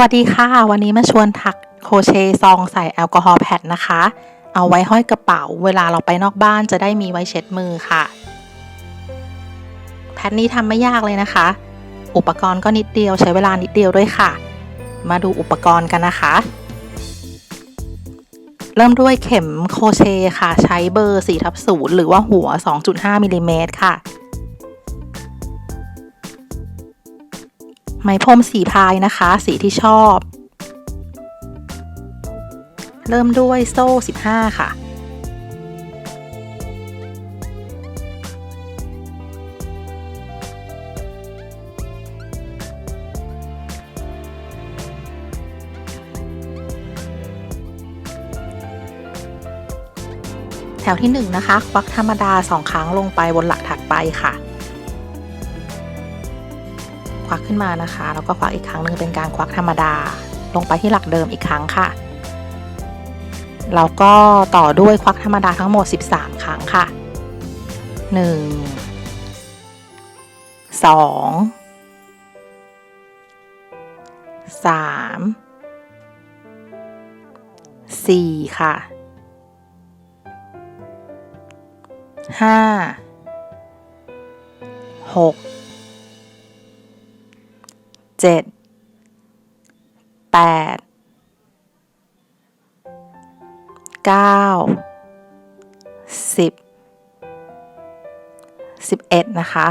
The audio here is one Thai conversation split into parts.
วัสดีค่ะ วันนี้มาชวนถักโคเชซองใส่แอลกอฮอล์แพดนะคะ เอาไว้ห้อยกระเป๋า เวลาเราไปนอกบ้านจะได้มีไว้เช็ดมือค่ะ แพดนี้ทำไม่ยากเลยนะคะ อุปกรณ์ก็นิดเดียวใช้เวลานิดเดียวด้วยค่ะ มาดูอุปกรณ์กันนะคะ เริ่มด้วยเข็มโคเชค่ะ ใช้เบอร์4ทับ0หรือว่าหัว 2.5มิลลิเมตรค่ะ ไหมพรมสีพายนะคะ สีที่ชอบ เริ่มด้วยโซ่ 15 ค่ะแถวที่1นะคะ ควักธรรมดา 2 ครั้งลงไปบนหลักถัดไปค่ะ ควักขึ้นมานะคะ แล้วก็ควักอีกครั้งหนึ่งเป็นการควักธรรมดา ลงไปที่หลักเดิมอีกครั้งค่ะแล้วก็ต่อด้วยควักธรรมดาทั้งหมด 13 ครั้งค่ะ 1 2 3 4 ค่ะห้าหก เจ็ดแปดเก้าสิบสิบเอ็ดนะคะ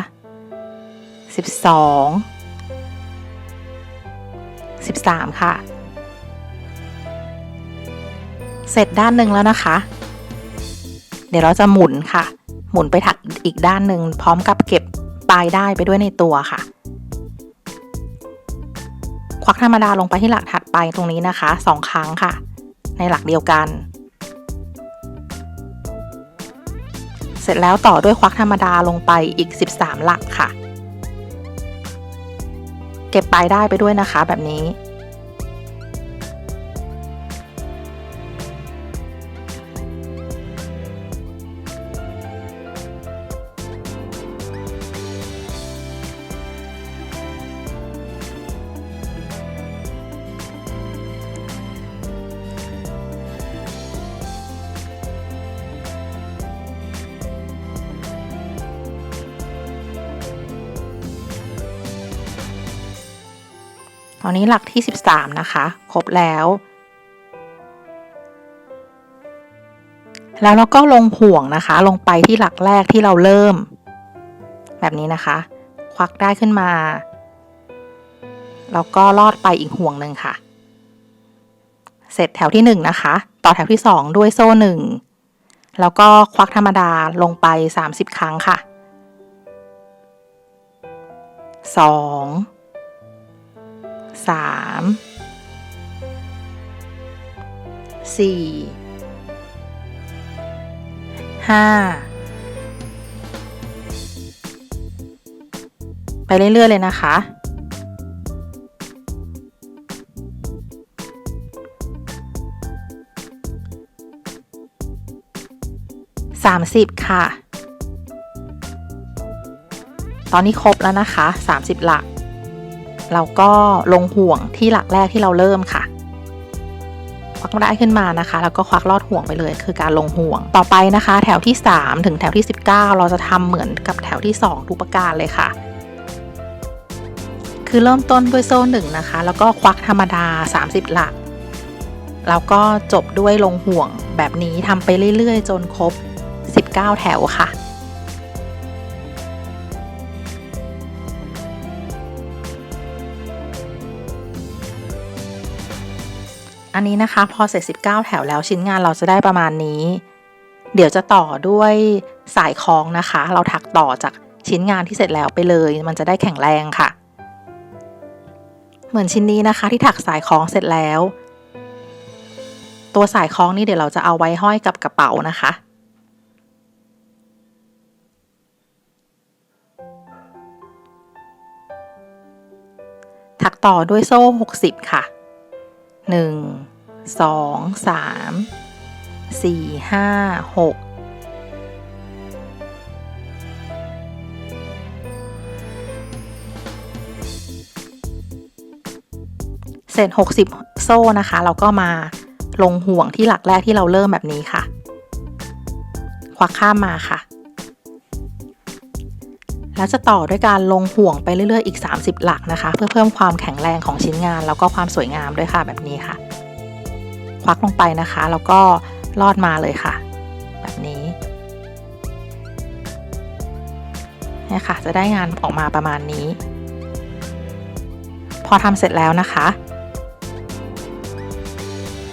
สิบสองสิบสามค่ะ เสร็จด้านหนึ่งแล้วนะคะ เดี๋ยวเราจะหมุนค่ะ หมุนไปถักอีกด้านหนึ่งพร้อมกับเก็บปลายได้ไปด้วยในตัวค่ะ ควักธรรมดาลงไปที่หลักถัดไปตรงนี้นะคะสองครั้งค่ะ ในหลักเดียวกัน เสร็จแล้วต่อด้วยควักธรรมดาลงไปอีก 13 หลักค่ะ เก็บปลายได้ไปด้วยนะคะแบบนี้ อนนี้หลักที่ 13 นะคะ ครบแล้ว แล้วเราก็ลงห่วงนะคะ ลงไปที่หลักแรกที่เราเริ่ม แบบนี้นะคะ ควักได้ขึ้นมา แล้วก็ลอดไปอีกห่วงหนึ่งค่ะ เสร็จแถวที่ 1 นะคะ ต่อแถวที่ 2 ด้วยโซ่ 1 แล้วก็ควักธรรมดาลงไป 30 ครั้งค่ะ 2 สามสี่ห้าไปเรื่อย ๆ เลยนะคะ สามสิบค่ะ ตอนนี้ครบแล้วนะคะสามสิบหลัก เราก็ลงห่วงที่หลักแรกที่เราเริ่มค่ะควักได้ขึ้นมานะคะ แล้วก็ควักลอดห่วงไปเลย คือการลงห่วงต่อไปนะคะ แถวที่ 3 ถึงแถวที่ 19 เราจะทำเหมือนกับแถวที่ 2 ทุกประการเลยค่ะ คือเริ่มต้นด้วยโซ่หนึ่งนะคะ แล้วก็ควักธรรมดา 30 หลัก แล้วก็จบด้วยลงห่วงแบบนี้ทำไปเรื่อยๆ จนครบ 19 แถวค่ะ อันนี้นะคะ พอเสร็จ 19 แถวแล้วชิ้นงานเราจะได้ประมาณนี้ เดี๋ยวจะต่อด้วยสายคล้องนะคะ เราถักต่อจากชิ้นงานที่เสร็จแล้วไปเลย มันจะได้แข็งแรงค่ะ เหมือนชิ้นนี้นะคะ ที่ถักสายคล้องเสร็จแล้ว ตัวสายคล้องนี่เดี๋ยวเราจะเอาไว้ห้อยกับกระเป๋านะคะถักต่อด้วยโซ่ 60 ค่ะ หนึ่งสองสามสี่ห้าหกเสร็จ60โซ่นะคะ เราก็มาลงห่วงที่หลักแรกที่เราเริ่มแบบนี้ค่ะ ควักข้ามมาค่ะ แล้วจะต่อด้วยการลงห่วงไปเรื่อยๆอีก 30 หลักนะคะ เพื่อเพิ่มความแข็งแรงของชิ้นงาน แล้วก็ความสวยงามด้วยค่ะแบบนี้ค่ะ ควักลงไปนะคะ แล้วก็ลอดมาเลยค่ะ แบบนี้เนี่ยค่ะ จะได้งานออกมาประมาณนี้ พอทำเสร็จแล้วนะคะ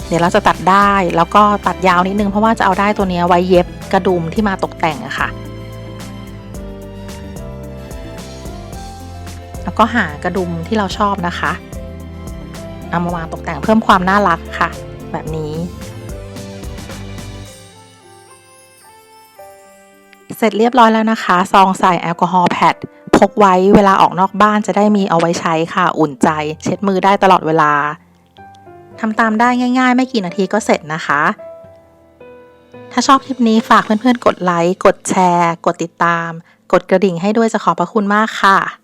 เดี๋ยวเราจะตัดได้แล้วก็ตัดยาวนิดนึงเพราะว่าจะเอาได้ตัวนี้ไว้เย็บกระดุมที่มาตกแต่งอะค่ะ แล้วก็หากระดุมที่เราชอบนะคะเอามาวางตกแต่งเพิ่มความน่ารักค่ะ แบบนี้ เสร็จเรียบร้อยแล้วนะคะ ซองใส่แอลกอฮอล์แพดพกไว้เวลาออกนอกบ้านจะได้มีเอาไว้ใช้ค่ะ อุ่นใจ เช็ดมือได้ตลอดเวลาทำตามได้ง่าย ๆ ไม่กี่นาทีก็เสร็จนะคะ ถ้าชอบคลิปนี้ฝากเพื่อนๆ กดไลค์ กดแชร์ กดติดตาม กดกระดิ่งให้ด้วยจะขอบพระคุณมากค่ะ